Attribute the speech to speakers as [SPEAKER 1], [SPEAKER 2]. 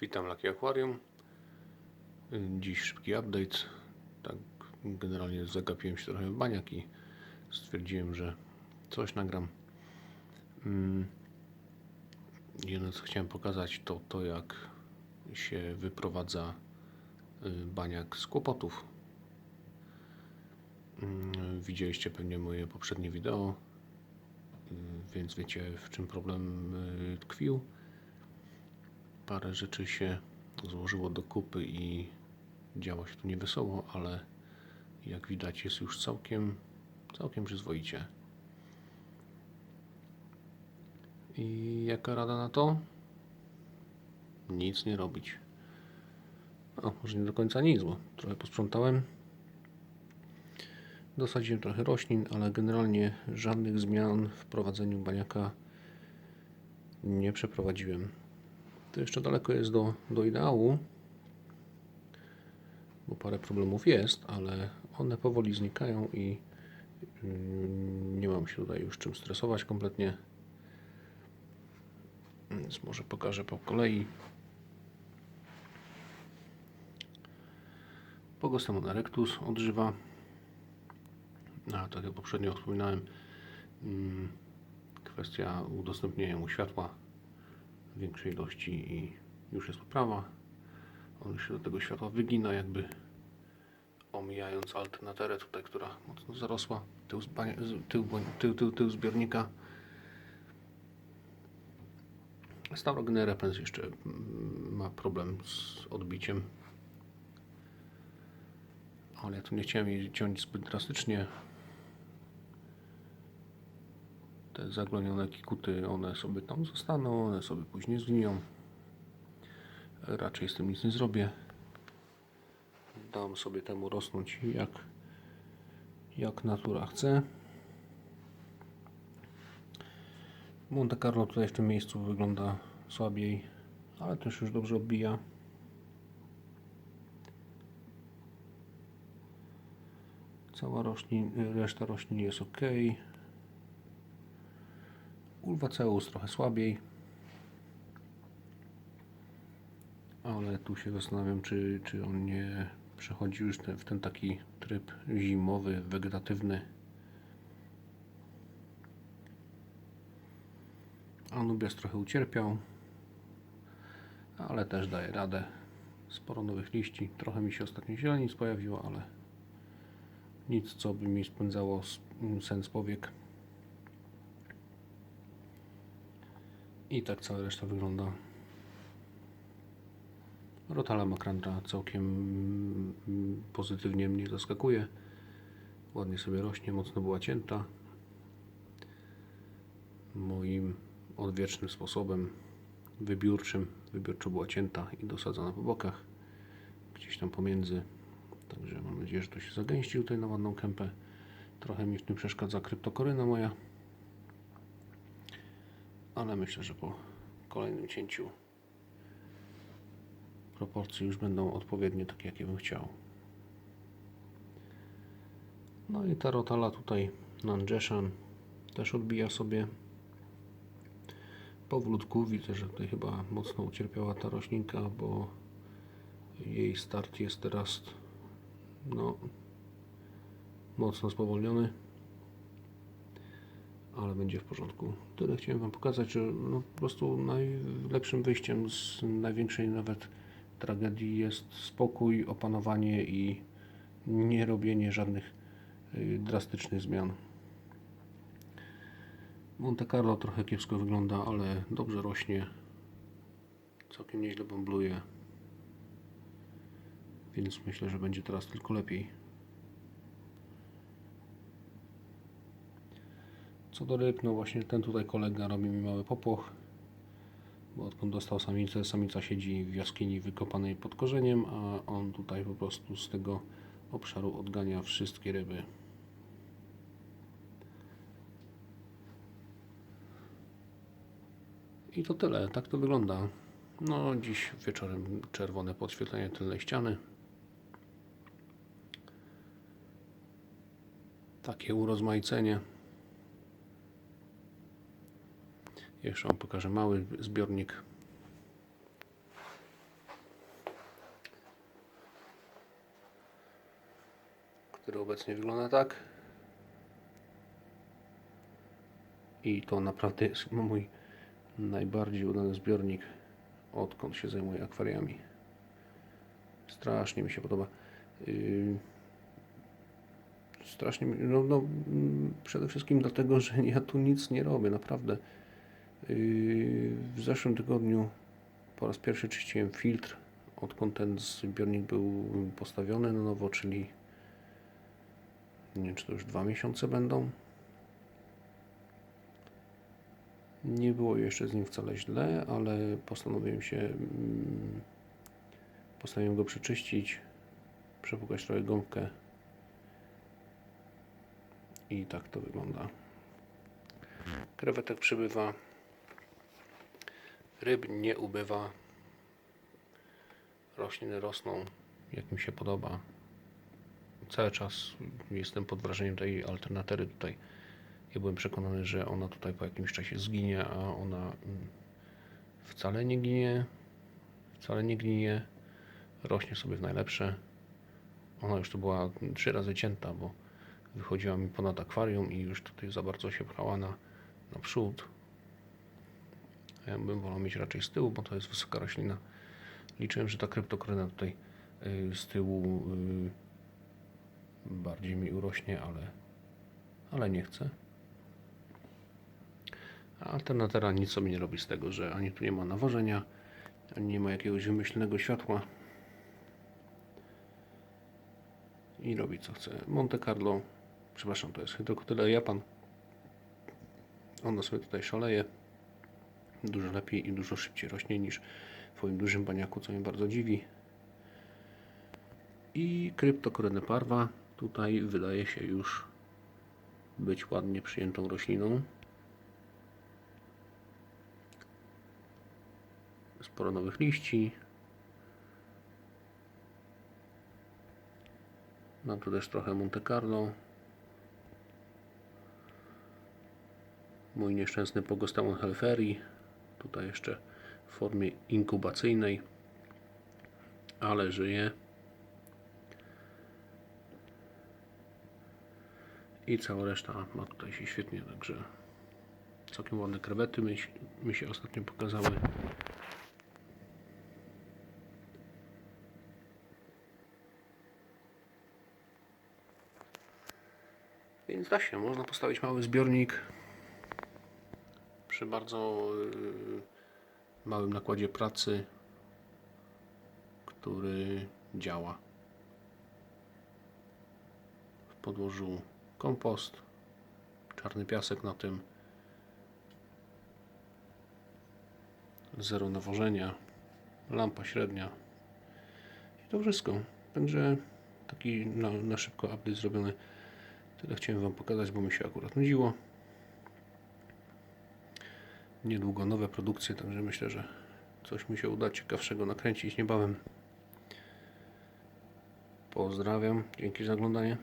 [SPEAKER 1] Witam Lucky Aquarium. Dziś szybki update. Tak generalnie zagapiłem się trochę w baniak i stwierdziłem, że coś nagram. Mm. Jedno co chciałem pokazać to to jak się wyprowadza y, baniak z kłopotów. Mm, Widzieliście pewnie moje poprzednie wideo, y, więc wiecie w czym problem y, tkwił parę rzeczy się złożyło do kupy i działo się tu niewesoło, ale jak widać jest już całkiem, całkiem przyzwoicie. I jaka rada na to? Nic nie robić. No, może nie do końca nic, bo trochę posprzątałem. Dosadziłem trochę roślin, ale generalnie żadnych zmian w prowadzeniu baniaka nie przeprowadziłem. To jeszcze daleko jest do, do ideału, bo parę problemów jest, ale one powoli znikają i mm, nie mam się tutaj już czym stresować kompletnie. Więc może pokażę po kolei. Pogostemon erectus odżywa. A tak jak poprzednio wspominałem, mm, kwestia udostępnienia mu światła większej ilości i już jest poprawa. On się do tego światła wygina, jakby omijając alternaterę tutaj, która mocno zarosła. Tył, tył, tył, tył, tył zbiornika. Starogyny repens jeszcze mm, ma problem z odbiciem. Ale ja tu nie chciałem jej ciąć zbyt drastycznie. Te zaglonione kikuty, one sobie tam zostaną, one sobie później zgniją. Raczej z tym nic nie zrobię. Dam sobie temu rosnąć jak, jak natura chce. Monte Carlo tutaj w tym miejscu wygląda słabiej, ale też już dobrze odbija. Cała roślin, reszta roślin jest ok. Ulwaceus trochę słabiej. Ale tu się zastanawiam, czy, czy on nie przechodzi już w ten taki tryb zimowy, wegetatywny. Anubias trochę ucierpiał, ale też daje radę. Sporo nowych liści. Trochę mi się ostatnio zielenic pojawiło, ale nic, co by mi spędzało sens powiek. I tak cała reszta wygląda. Rotala makrandra całkiem mm, pozytywnie mnie zaskakuje. Ładnie sobie rośnie, mocno była cięta. Moim odwiecznym sposobem wybiórczym, wybiórczo była cięta i dosadzona po bokach. Gdzieś tam pomiędzy. Także mam nadzieję, że to się zagęści tutaj na ładną kępę. Trochę mi w tym przeszkadza kryptokoryna moja ale myślę, że po kolejnym cięciu proporcje już będą odpowiednie takie, jakie bym chciał. No i ta rotala tutaj Nanjeshan też odbija sobie powolutku. Widzę, że tutaj chyba mocno ucierpiała ta roślinka, bo jej start jest teraz no, mocno spowolniony ale będzie w porządku. Tyle chciałem Wam pokazać, że no, po prostu najlepszym wyjściem z największej nawet tragedii jest spokój, opanowanie i nie robienie żadnych y, drastycznych zmian. Monte Carlo trochę kiepsko wygląda, ale dobrze rośnie. Całkiem nieźle bąbluje. Więc myślę, że będzie teraz tylko lepiej. Co do ryb, no właśnie ten tutaj kolega robi mi mały popłoch, bo odkąd dostał samicę, samica siedzi w jaskini wykopanej pod korzeniem, a on tutaj po prostu z tego obszaru odgania wszystkie ryby. I to tyle, tak to wygląda. No dziś wieczorem czerwone podświetlenie tylnej ściany. Takie urozmaicenie. Jeszcze Wam pokażę mały zbiornik. Który obecnie wygląda tak. I to naprawdę jest mój najbardziej udany zbiornik, odkąd się zajmuję akwariami. Strasznie mi się podoba. Yy, strasznie, no, no, mm, przede wszystkim dlatego, że ja tu nic nie robię, naprawdę. Yy, w zeszłym tygodniu po raz pierwszy czyściłem filtr, odkąd ten zbiornik był postawiony na nowo, czyli nie wiem, czy to już dwa miesiące będą. Nie było jeszcze z nim wcale źle, ale postanowiłem się mm, postanowiłem go przeczyścić, przepukać trochę gąbkę i tak to wygląda. Krewetek przybywa, ryb nie ubywa, rośliny rosną jak mi się podoba. Cały czas jestem pod wrażeniem tej alternatyry tutaj. Ja byłem przekonany, że ona tutaj po jakimś czasie zginie, a ona mm, wcale nie ginie, wcale nie ginie, rośnie sobie w najlepsze. Ona już tu była trzy razy cięta, bo wychodziła mi ponad akwarium i już tutaj za bardzo się pchała na, na przód. Ja bym wolał mieć raczej z tyłu, bo to jest wysoka roślina. Liczyłem, że ta kryptokryna tutaj y, z tyłu y, bardziej mi urośnie, ale, ale nie chcę. A alternatera nic sobie nie robi z tego, że ani tu nie ma nawożenia, ani nie ma jakiegoś wymyślnego światła. I robi co chce. Monte Carlo, przepraszam, to jest hydrokotyla Japan. Ona sobie tutaj szaleje. Dużo lepiej i dużo szybciej rośnie niż w moim dużym baniaku, co mnie bardzo dziwi. I kryptokorony parwa tutaj wydaje się już być ładnie przyjętą rośliną. Sporo nowych liści. Mam tu też trochę Monte Carlo. Mój nieszczęsny Pogostemon helferi. Tutaj jeszcze w formie inkubacyjnej, ale żyje. I cała reszta ma tutaj się świetnie, także całkiem ładne krewety mi, mi się ostatnio pokazały. Więc da się, można postawić mały zbiornik przy bardzo yy, małym nakładzie pracy, który działa. W podłożu kompost, czarny piasek na tym, zero nawożenia, lampa średnia i to wszystko. Także taki na, na szybko update zrobiony. Tyle chciałem Wam pokazać, bo mi się akurat nudziło. Niedługo nowe produkcje, także myślę, że coś mi się uda ciekawszego nakręcić niebawem. Pozdrawiam, dzięki za oglądanie.